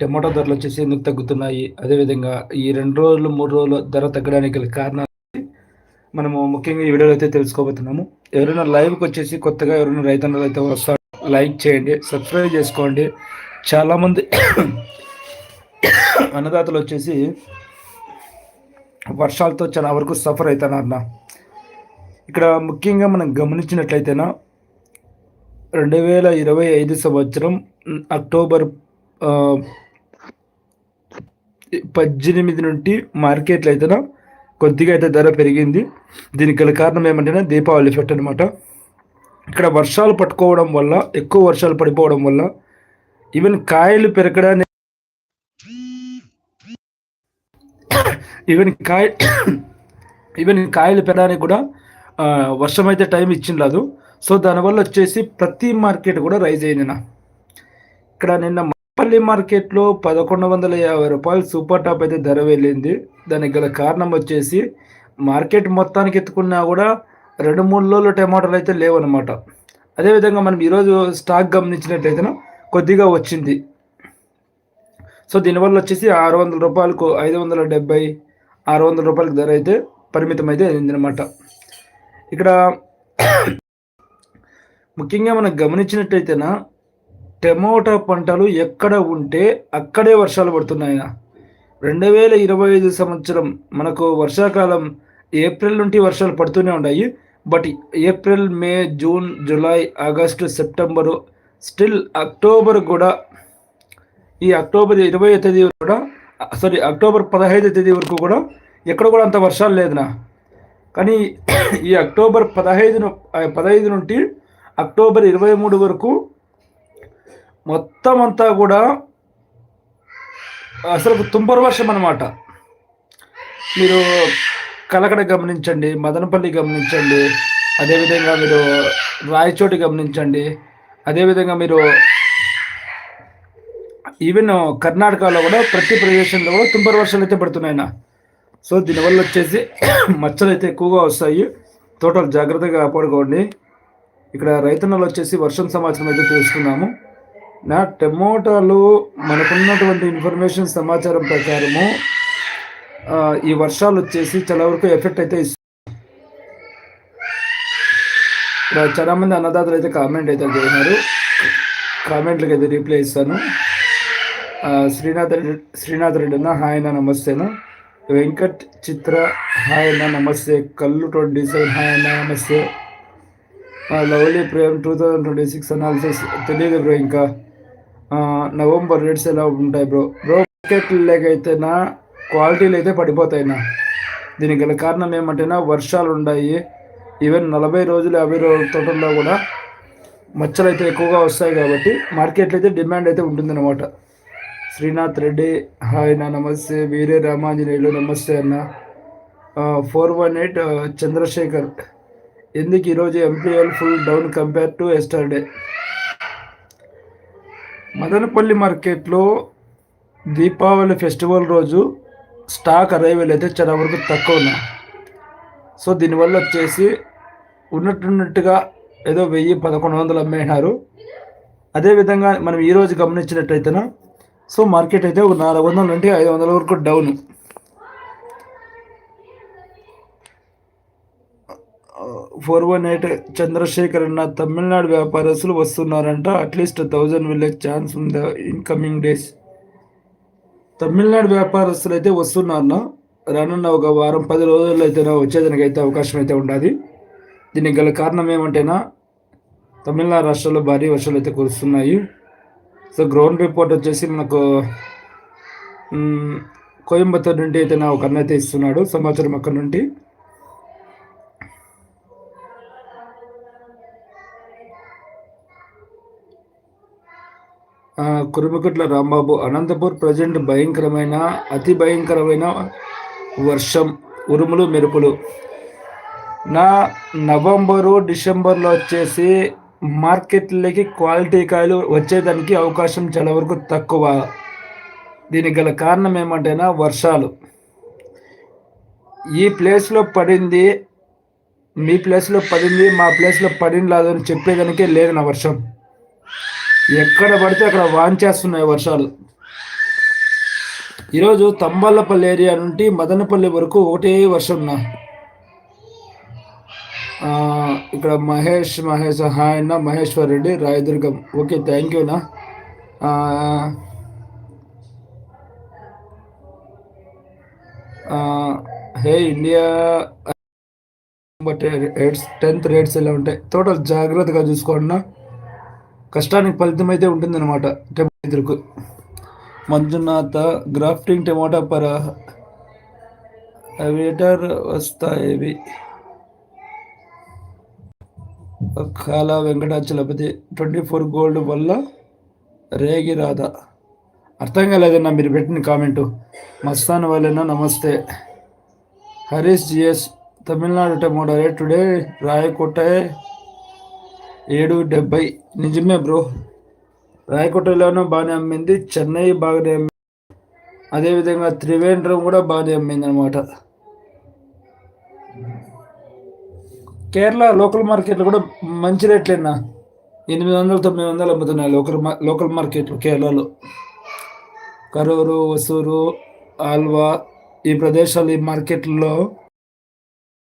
Tomato ధరలు వచ్చేసి ఎందుకు తగ్గుతున్నాయి? అదేవిధంగా ఈ రెండు రోజులు మూడు రోజులు ధర తగ్గడానికి కారణాలు మనము ముఖ్యంగా ఈ వీడియోలో అయితే తెలుసుకోబోతున్నాము. ఎవరైనా లైవ్కి వచ్చేసి కొత్తగా ఎవరైనా రైతన్నలు అయితే వస్తారు లైక్ చేయండి సబ్స్క్రైబ్ చేసుకోండి. చాలామంది అన్నదాతలు వచ్చేసి వర్షాలతో చాలా వరకు సఫర్ అవుతున్నారు అన్న ఇక్కడ ముఖ్యంగా మనం గమనించినట్లయితేనా రెండు వేల ఇరవై ఐదు సంవత్సరం అక్టోబర్ పద్దెనిమిది నుండి మార్కెట్లో అయితే కొద్దిగా అయితే ధర పెరిగింది. దీనికి గల కారణం ఏమంటేనే దీపావళి ఎఫెక్ట్ అనమాట ఇక్కడ వర్షాలు పట్టుకోవడం వల్ల ఎక్కువ వర్షాలు పడిపోవడం వల్ల ఈవెన్ కాయలు పెరగడానికి ఈవెన్ కాయ ఈవెన్ కాయలు పెరగడానికి కూడా వర్షం అయితే టైం ఇచ్చిండదు సో దానివల్ల వచ్చేసి ప్రతి మార్కెట్ కూడా రైజ్ అయింది ఇక్కడ నిన్న పల్లి మార్కెట్లో పదకొండు వందల యాభై రూపాయలు సూపర్ టాప్ అయితే ధర వెళ్ళింది. దానికి గల కారణం వచ్చేసి మార్కెట్ మొత్తానికి ఎత్తుకున్నా కూడా రెండు మూడు రోజులు టమాటాలు అయితే లేవన్నమాట. అదేవిధంగా మనం ఈరోజు స్టాక్ గమనించినట్లయితే కొద్దిగా వచ్చింది. సో దీనివల్ల వచ్చేసి ఆరు వందల రూపాయలకు ఐదు వందల డెబ్బై ఆరు వందల రూపాయలకు ధర అయితే పరిమితం అయితే అయిందనమాట ఇక్కడ ముఖ్యంగా మనం గమనించినట్టయితేనా టమోటా పంటలు ఎక్కడ ఉంటే అక్కడే వర్షాలు పడుతున్నాయా రెండు వేల ఇరవై ఐదు సంవత్సరం మనకు వర్షాకాలం ఏప్రిల్ నుండి వర్షాలు పడుతూనే ఉన్నాయి. But April May June July August September still October కూడా ఈ అక్టోబర్ ఇరవై తేదీ కూడా సారీ అక్టోబర్ పదహైదు తేదీ వరకు కూడా ఎక్కడ కూడా అంత వర్షాలు లేదునా కానీ ఈ అక్టోబర్ పదహైదును పదహైదు నుండి అక్టోబర్ ఇరవై మూడు వరకు మొత్తం అంతా కూడా అసలు తుంపర వర్షం అనమాట మీరు కలకడ గమనించండి మదనపల్లి గమనించండి అదేవిధంగా మీరు రాయచోటి గమనించండి అదేవిధంగా మీరు ఈవెన్ కర్ణాటకలో కూడా ప్రతి ప్రదేశంలో కూడా తుంపర వర్షాలు అయితే పడుతున్నాయి సో దీనివల్ల వచ్చేసి మచ్చలు అయితే ఎక్కువగా వస్తాయి. తోటలు జాగ్రత్తగా కాపాడుకోండి. ఇక్కడ రైతన్నలు వచ్చేసి వర్షం సమాచారం అయితే తెలుసుకున్నాము. నా టమోటాలు మనకున్నటువంటి ఇన్ఫర్మేషన్ సమాచారం ప్రకారము ఈ వర్షాలు వచ్చేసి చాలా వరకు ఎఫెక్ట్ అయితే ఇస్తుంది. చాలా మంది అన్నదాతలు అయితే కామెంట్ అయితే చేసినారు కామెంట్లకి అయితే రిప్లై ఇస్తాను. శ్రీనాథ్ రెడ్డి శ్రీనాథ్ రెడ్డి అన్న హాయ్ అన్న. నమస్తేను వెంకట్ చిత్ర హాయ్ అన్న నమస్తే. కల్లు ట్వంటీ సెవెన్ హాయ్ అన్న నమస్తే. Lovely Prem two thousand twenty six analysis తెలియదు బ్రో ఇంకా. నవంబర్ రేట్స్ ఎలా ఉంటాయి బ్రో? బ్రో మార్కెట్ లేకైతేనా క్వాలిటీలు అయితే పడిపోతాయినా? దీనికి గల కారణం ఏమంటేనా వర్షాలు ఉన్నాయి. ఈవెన్ నలభై రోజులు యాభై రోజుల తోటల్లో కూడా మచ్చలు అయితే ఎక్కువగా వస్తాయి కాబట్టి మార్కెట్లో అయితే డిమాండ్ అయితే ఉంటుందన్నమాట. శ్రీనాథ్ రెడ్డి హాయ్ నా నమస్తే. వీరే రామాంజనేయులు నమస్తే అన్న. Four one eight Chandrashekar. ఎందుకు ఈరోజు MPL full down compare to yesterday Madanapalle మార్కెట్లో దీపావళి ఫెస్టివల్ రోజు స్టాక్ అరైవల్ అయితే చాలా వరకు తక్కువ ఉన్నాయి. సో దీనివల్ల వచ్చేసి ఉన్నట్టున్నట్టుగా ఏదో వెయ్యి పదకొండు వందలు అమ్మేసినారు. అదేవిధంగా మనం ఈరోజు గమనించినట్టయితేనా సో మార్కెట్ అయితే ఒక నాలుగు వందల నుండి ఐదు వందల వరకు down. Four one eight Chandrashekar అన్న తమిళనాడు వ్యాపారస్తులు వస్తున్నారంట. అట్లీస్ట్ థౌజండ్ వెళ్ళే ఛాన్స్ ఉంది ఇన్ కమింగ్ డేస్. తమిళనాడు వ్యాపారస్తులు అయితే వస్తున్నారన్న. రానున్న ఒక వారం పది రోజుల్లో అయితే వచ్చేదానికి అయితే అవకాశం అయితే ఉండాలి దీనికి గల కారణం ఏమంటేనా తమిళనాడు రాష్ట్రంలో భారీ వర్షాలు అయితే కురుస్తున్నాయి. సో గ్రౌండ్ రిపోర్ట్ వచ్చేసి మనకు కోయంబత్తూర్ నుండి అయితే నా ఒక అన్న అయితే ఇస్తున్నాడు. సమాచారం అక్కడ నుండి. కురుమకుట్ల రాంబాబు అనంతపూర్ ప్రజెంట్ భయంకరమైన అతి భయంకరమైన వర్షం ఉరుములు మెరుపులు. నా నవంబరు డిసెంబర్లో వచ్చేసి మార్కెట్లకి క్వాలిటీ కాయలు వచ్చేదానికి అవకాశం చాలా వరకు తక్కువ. దీనికి గల కారణం ఏమంటేనా వర్షాలు. ఈ ప్లేస్లో పడింది మీ ప్లేస్లో పడింది మా ప్లేస్లో పడింది లేదు అని చెప్పేదానికే లేదు నా వర్షం. ఎక్కడ పడితే అక్కడ వాంచేస్తున్నాయి వర్షాలు. ఈరోజు తంబాలపల్లి ఏరియా నుండి మదనపల్లి వరకు ఒకటే వర్షం నా. ఇక్కడ మహేష్ మహేష్ హాయ్ అన్న Maheshwar Reddy Rayadurgam. Okay thank you నా hey India but rates tenth rates ఎలా ఉంటాయి? టోటల్ జాగ్రత్తగా చూసుకోండి నా. కష్టానికి ఫలితం అయితే ఉంటుందన్నమాట టెంపరేచర్కు మంజునాథ గ్రాఫ్టింగ్ టమాటా పర అవేటర్ వస్తాయి కాల వెంకటాచలపతి ట్వంటీ ఫోర్ గోల్డ్ వల్ల రేగి రాధా. అర్థం కాలేదన్నా మీరు పెట్టిన కామెంటు. మస్తాన్ వాళ్ళేనా? నమస్తే. Harish GS Tamil Nadu tomato rate today Rayakota ఏడు డెబ్బై నిజమే బ్రో. రాయకోటలోనూ బాగానే అమ్మింది చెన్నై బాగానే అమ్మింది. అదేవిధంగా త్రివేంద్రం కూడా బాగానే అమ్మింది అనమాట కేరళ లోకల్ మార్కెట్లో కూడా మంచి రేట్లేనా ఎనిమిది వందలు తొమ్మిది వందలు అమ్ముతున్నాయి లోకల్ లోకల్ మార్కెట్లు కేరళలో. కరూరు వసూరు ఆల్వా ఈ ప్రదేశాలు ఈ మార్కెట్లలో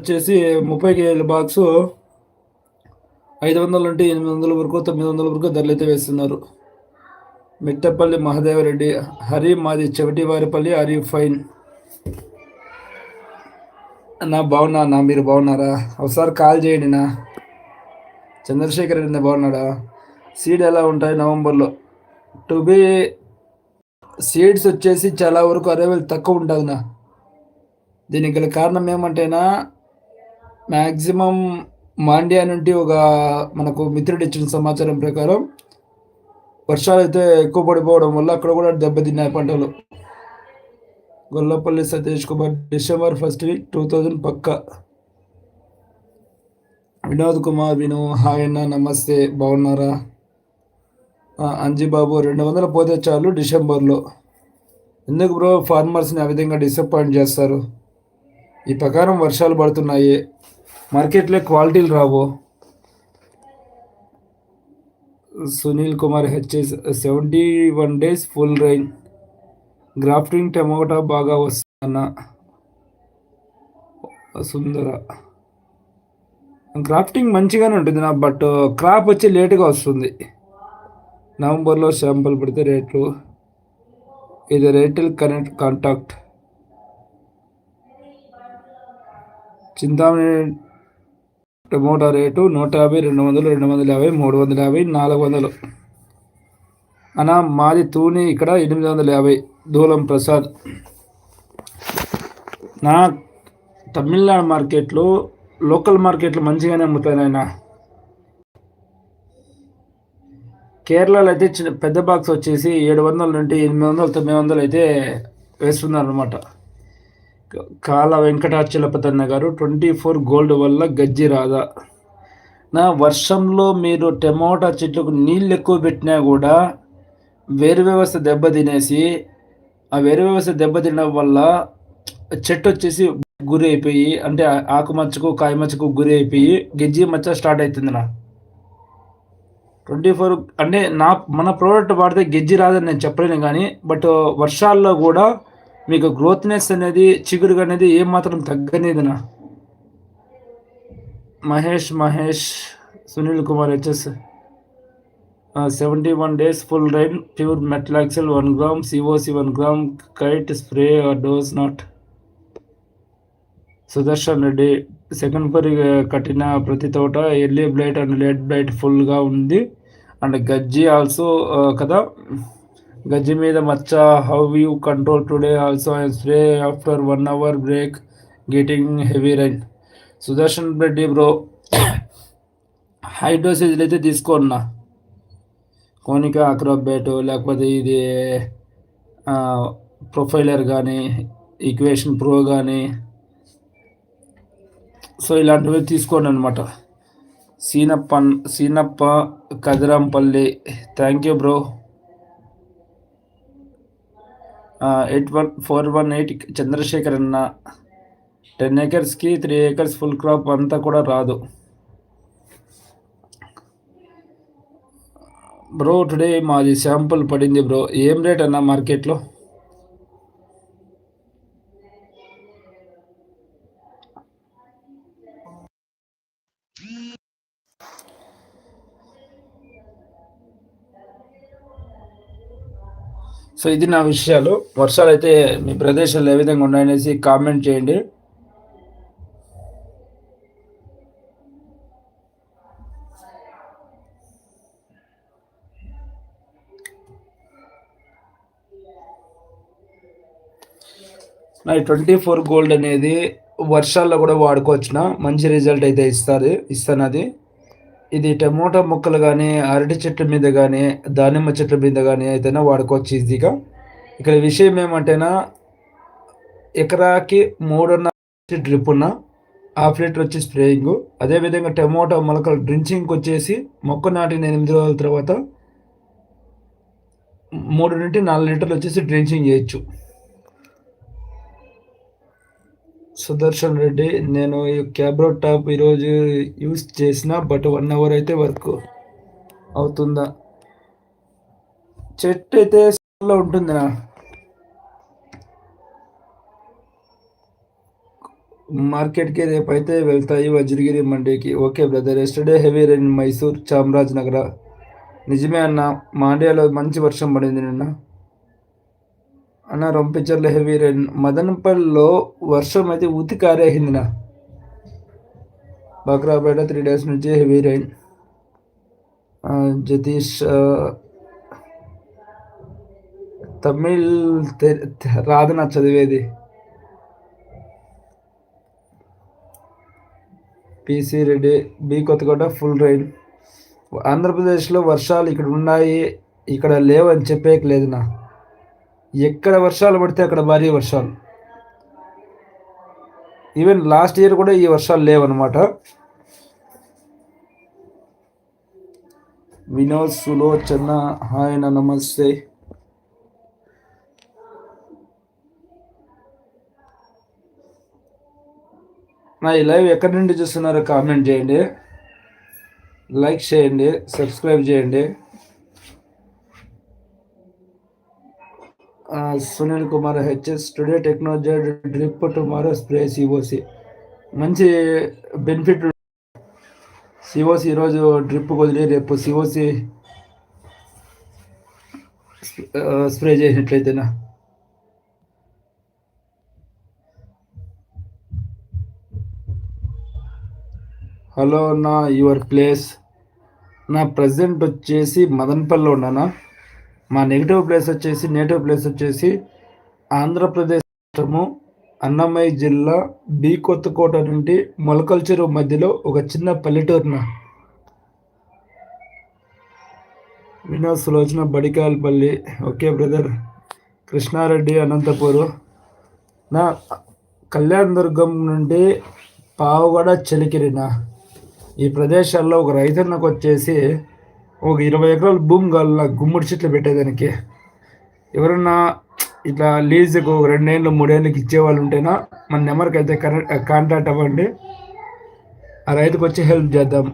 వచ్చేసి ముప్పై కేజీల బాక్సు ఐదు వందల నుండి ఎనిమిది వందల వరకు తొమ్మిది వందల వరకు ధరలు అయితే వేస్తున్నారు. మిట్టపల్లి మహదేవరెడ్డి హరి మాది చెవిటివారిపల్లి హరి ఫైన్. నా బాగున్నా నా మీరు బాగున్నారా? ఒకసారి కాల్ చేయండి నా చంద్రశేఖర్ రెడ్డి బాగున్నాడా? సీడ్ ఎలా ఉంటాయి నవంబర్లో? టు బి సీడ్స్ వచ్చేసి చాలా వరకు అరైవల్ తక్కువ ఉంటుంది నా దీనికి గల కారణం ఏమంటేనా మ్యాక్సిమం మాండ్యా నుండి ఒక మనకు మిత్రుడు ఇచ్చిన సమాచారం ప్రకారం వర్షాలు అయితే ఎక్కువ పడిపోవడం వల్ల అక్కడ కూడా దెబ్బతిన్నాయి పంటలు. Gollapalli Satish Kumar December first week two thousand పక్క. వినోద్ కుమార్ విను హాయ్ అన్న నమస్తే బాగున్నారా? అంజీబాబు అంజిబాబు రెండు వందలు పోతే చాలు డిసెంబర్లో. ఎందుకు బ్రో ఫార్మర్స్ని ఆ విధంగా డిసప్పాయింట్ చేస్తారు? ఈ ప్రకారం వర్షాలు పడుతున్నాయి. మార్కెట్లో క్వాలిటీలు రావు. Sunil Kumar HS seventy one days full rain grafting tomato బాగా వస్తుందన్న సుందర. గ్రాఫ్టింగ్ మంచిగానే ఉంటుంది నా బట్ క్రాప్ వచ్చి లేటుగా వస్తుంది. నవంబర్లో శాంపుల్ పెడితే రేట్లు. ఇది రేటిల్ connect contact. Chintamani tomato rate నూట యాభై రెండు వందలు రెండు వందల యాభై మూడు వందల యాభై నాలుగు వందలు. అనా మాది తూని ఇక్కడ ఎనిమిది వందల యాభై దూలం ప్రసాద్. నా తమిళనాడు మార్కెట్లో లోకల్ మార్కెట్లు మంచిగానే అమ్ముతాయి నాయన కేరళలో అయితే చిన్న పెద్ద బాక్స్ వచ్చేసి ఏడు వందల నుండి ఎనిమిది వందలు తొమ్మిది వందలు అయితే వేస్తున్నారు అనమాట కాల వెంకటాచలపతన్న గారు ట్వంటీ ఫోర్ గోల్డ్ వల్ల గజ్జి రాదా నా వర్షంలో మీరు టమోటా చెట్లకు నీళ్ళు ఎక్కువ పెట్టినా కూడా వేరు వ్యవస్థ దెబ్బతినేసి ఆ వేరు వ్యవస్థ దెబ్బతినడం వల్ల చెట్టు వచ్చేసి గురి అయిపోయి అంటే ఆకు మచ్చకు కాయ మచ్చకు గురి అయిపోయి గజ్జి మచ్చ స్టార్ట్ అవుతుంది నా. ట్వంటీ ఫోర్ అంటే నా మన ప్రోడక్ట్ వాడితే గెజ్జి రాదని నేను చెప్పలేను కానీ బట్ వర్షాల్లో కూడా మీకు గ్రోత్నెస్ అనేది చిగురు అనేది ఏమాత్రం తగ్గనేదినా? Mahesh Mahesh Sunil Kumar HS. Seventy one days full rain pure metalaxyl one gram COC one gram kite spray or dose not Sudarshan Reddy second పరి కట్టిన ప్రతి తోట early blight and late blight ఫుల్గా ఉంది. అండ్ గజ్జి also uh, కదా? గజ్జి మీద మచ్చ how you control today also I spray after one hour break getting heavy rain Sudarshan Reddy bro high డోసేజ్లు అయితే తీసుకోన్నా కోనిక అక్రోబేట్ లేకపోతే ఇది ప్రొఫైలర్ కానీ ఈక్వేషన్ ప్రో కానీ సో ఇలాంటివి తీసుకోండి అనమాట Seenappa Seenappa Kadirampalli. Thank you bro eight one four one eight Chandrashekar అన్న. టెన్ ఏకర్స్కి త్రీ ఏకర్స్ ఫుల్ క్రాప్ అంతా కూడా రాదు. బ్రో టుడే మాది శాంపుల్ పడింది బ్రో. ఏం రేట్ అన్న మార్కెట్లో? సో ఇది నా విషయాలు. వర్షాలు అయితే మీ ప్రదేశాలు ఏ విధంగా ఉన్నాయనేసి కామెంట్ చేయండి. నా ట్వంటీ ఫోర్ గోల్డ్ అనేది వర్షాల్లో కూడా వాడుకోవచ్చున? మంచి రిజల్ట్ అయితే ఇస్తుంది ఇస్తున్నది ఇది టమోటా మొక్కలు కానీ అరటి చెట్ల మీద కానీ దానిమ్మ చెట్ల మీద కానీ ఏదైనా వాడుకోవచ్చు ఈజీగా. ఇక్కడ విషయం ఏమంటేనా ఎకరాకి మూడున్నర డ్రిప్ ఉన్న హాఫ్ లీటర్ వచ్చి స్ప్రేయింగ్. అదేవిధంగా టమోటా మొలకలు డ్రించింగ్కి వచ్చేసి మొక్క నాటిన ఎనిమిది రోజుల తర్వాత మూడు నుండి నాలుగు లీటర్లు వచ్చేసి డ్రించింగ్ చేయొచ్చు. సుదర్శన్ రెడ్డి నేను ఈ క్యాబ్రో టాప్ ఈరోజు యూస్ చేసిన బట్ వన్ అవర్ అయితే వర్క్ అవుతుందా? చెట్టు అయితే లో ఉంటుందినా మార్కెట్కి రేపు అయితే వెళ్తాయి Vajragiri మండీకి. Okay brother yesterday heavy rain Mysore Chamarajanagar నిజమే అన్న మాండ్యాలో మంచి వర్షం పడింది నిన్న. అన్న రొంపించర్ల హెవీ రైన్ మదనపల్లిలో వర్షం అయితే ఉతి కారేసిందినా. బక్రాపేట త్రీ డేస్ నుంచి హెవీ రైన్ జతీష్ తమిళ్ రాదు నా చదివేది. PC Reddy B Kothakota full rain ఆంధ్రప్రదేశ్లో వర్షాలు ఇక్కడ ఉన్నాయి ఇక్కడ లేవని చెప్పేయట్లేదు నా ఎక్కడ వర్షాలు పడితే అక్కడ భారీ వర్షాలు. ఈవెన్ లాస్ట్ ఇయర్ కూడా ఈ వర్షాలు లేవన్నమాట. వినోద్ సులోచన హాయన నమస్తే. నా ఈ లైవ్ ఎక్కడి నుండి చూస్తున్నారో కామెంట్ చేయండి. లైక్ చేయండి సబ్స్క్రైబ్ చేయండి. Sunil Kumar HS today technology drip tomorrow spray COC మంచి బెనిఫిట్ సిఓసి ఈరోజు డ్రిప్ వదిలి రేపు సిఓసి స్ప్రే చేసినట్లయితేనా? హలో నా యువర్ ప్లేస్. నా ప్రజెంట్ వచ్చేసి మదన్పల్లిలో ఉన్నానా? మా నెగిటివ్ ప్లేస్ వచ్చేసి నేటివ్ ప్లేస్ వచ్చేసి ఆంధ్రప్రదేశ్ రాష్ట్రము అన్నమయ్య జిల్లా బి కొత్తకోట నుండి మొలకల్చెరు మధ్యలో ఒక చిన్న పల్లెటూరున? Vinod Sulochana Badikayalapalli okay brother. Krishna Reddy Anantapur. నా కళ్యాణ దుర్గం నుండి పావుగడ చెలికిరిన. ఈ ప్రదేశాల్లో ఒక రైతన్నకు వచ్చేసి ఒక ఇరవై ఎకరాల భూమి కావాల గుమ్మడి చెట్లు పెట్టేదానికి. ఎవరన్నా ఇట్లా లీజుకు ఒక రెండేళ్ళు మూడేళ్ళకి ఇచ్చేవాళ్ళు ఉంటేనా మన నెంబర్కి అయితే కరెక్ట్ కాంటాక్ట్ అవ్వండి. ఆ రైతుకు వచ్చి హెల్ప్ చేద్దాం.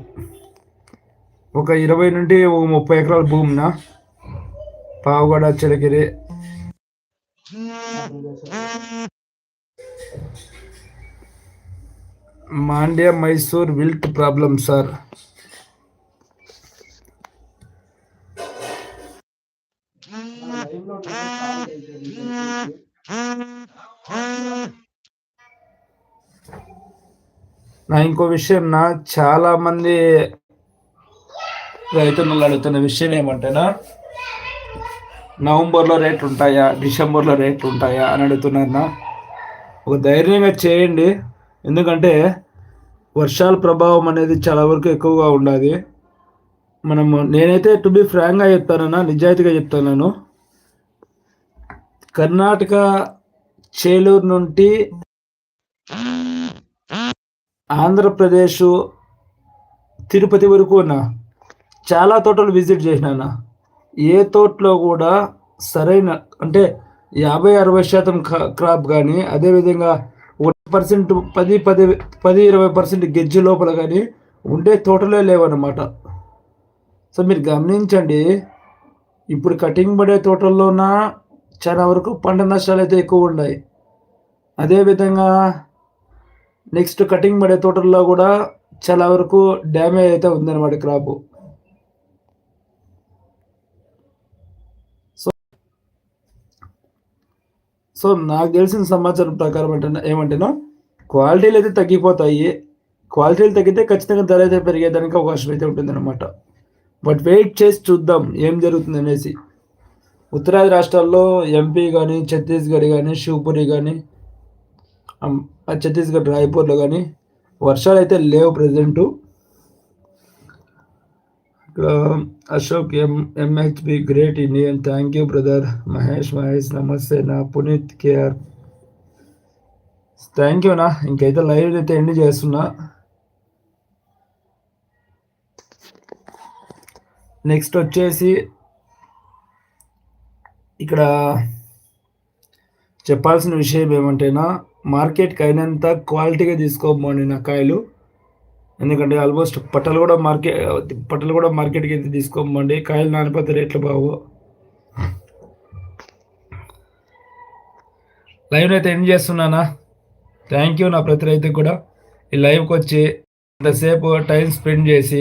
ఒక ఇరవై నుండి ఒక ముప్పై ఎకరాల భూమినా? Pavagada Chilagiri Mandya Mysore wilt problem sir. నా ఇంకో విషయం నా చాలా మంది రైతులు అడుగుతున్న విషయం ఏమంటేనా? నవంబర్లో రేట్లు ఉంటాయా? డిసెంబర్లో రేట్లు ఉంటాయా అని అడుగుతున్నారు ఒక ధైర్యంగా చేయండి. ఎందుకంటే వర్షాల ప్రభావం అనేది చాలా వరకు ఎక్కువగా ఉండాలి. మనము నేనైతే టు బి ఫ్రాంక్గా చెప్తానన్నా నిజాయితీగా చెప్తాను కర్ణాటక చేలూరు నుండి ఆంధ్రప్రదేశ్ తిరుపతి వరకు అన్నా. చాలా తోటలు విజిట్ చేసినా ఏ తోటలో కూడా సరైన అంటే యాభై అరవై శాతం క్రాప్ కానీ అదేవిధంగా ఒక పర్సెంట్ పది పది పది ఇరవై పర్సెంట్ గెజ్జి లోపల కానీ ఉండే తోటలే లేవన్నమాట. సో మీరు గమనించండి ఇప్పుడు కటింగ్ పడే తోటల్లోన చాలా వరకు పంట నష్టాలు అయితే ఎక్కువ ఉన్నాయి. అదేవిధంగా నెక్స్ట్ కటింగ్ పడే తోటల్లో కూడా చాలా వరకు డ్యామేజ్ అయితే ఉందన్నమాట క్రాప్ సో సో నాకు తెలిసిన సమాచారం ప్రకారం అంటే ఏమంటేనో క్వాలిటీలు అయితే తగ్గిపోతాయి. క్వాలిటీలు తగ్గితే ఖచ్చితంగా ధర అయితే పెరిగేదానికి అవకాశం అయితే ఉంటుందన్నమాట. బట్ వెయిట్ చేసి చూద్దాం ఏం జరుగుతుంది అనేసి. ఉత్తరాది రాష్ట్రాల్లో ఎంపీ కానీ ఛత్తీస్గఢ్ కానీ శివపురి కానీ ఛత్తీస్గఢ్ రాయ్పూర్లో కానీ వర్షాలు అయితే లేవు present. Ashok M MHB great Indian thank you brother Mahesh Mahesh నమస్తే నా పునీత్ కేఆర్. థ్యాంక్ యూ నా. ఇంకైతే లైవ్ అయితే ఎండ్ చేస్తున్నా. నెక్స్ట్ వచ్చేసి ఇక్కడ చెప్పాల్సిన విషయం ఏమంటేనా మార్కెట్కి అయినంత క్వాలిటీగా తీసుకోబోండి నా కాయలు. ఎందుకంటే ఆల్మోస్ట్ పట్టలు కూడా మార్కెట్ పట్టలు కూడా మార్కెట్కి అయితే తీసుకోమండి కాయలు నానిపోతే రేట్లు బావు లైవ్ అయితే ఎండ్ చేస్తున్నానా? థ్యాంక్ యూ నా ప్రతి రైతుకి కూడా. ఈ లైవ్కి వచ్చి ఇంతసేపు టైం స్పెండ్ చేసి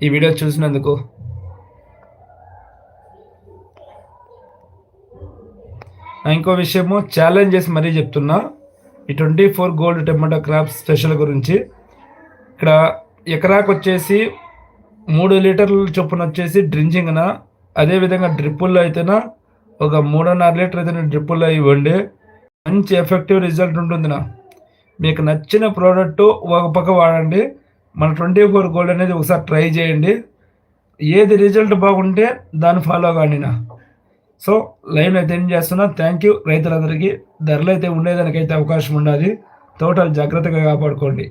ఈ వీడియో చూసినందుకు ఇంకో విషయము ఛాలెంజ్ చేసి మరీ చెప్తున్నా. ఈ twenty four gold tomato crop special గురించి. ఇక్కడ ఎకరాకు వచ్చేసి మూడు లీటర్ల చొప్పున వచ్చేసి డ్రించింగ్న అదేవిధంగా డ్రిప్పుల్లో అయితేనా ఒక మూడున్నర లీటర్ అయితే డ్రిప్పుల్లో ఇవ్వండి. మంచి ఎఫెక్టివ్ రిజల్ట్ ఉంటుందినా. మీకు నచ్చిన ప్రోడక్ట్ ఒక పక్క వాడండి. మన ట్వంటీ ఫోర్ గోల్డ్ అనేది ఒకసారి ట్రై చేయండి. ఏది రిజల్ట్ బాగుంటే దాన్ని ఫాలో కాండి నా సో లైవ్ అయితే ఏం చేస్తున్నా థ్యాంక్ యూ రైతులందరికీ. ధరలు అయితే ఉండేదానికైతే అవకాశం ఉండాలి. తోటలు జాగ్రత్తగా కాపాడుకోండి.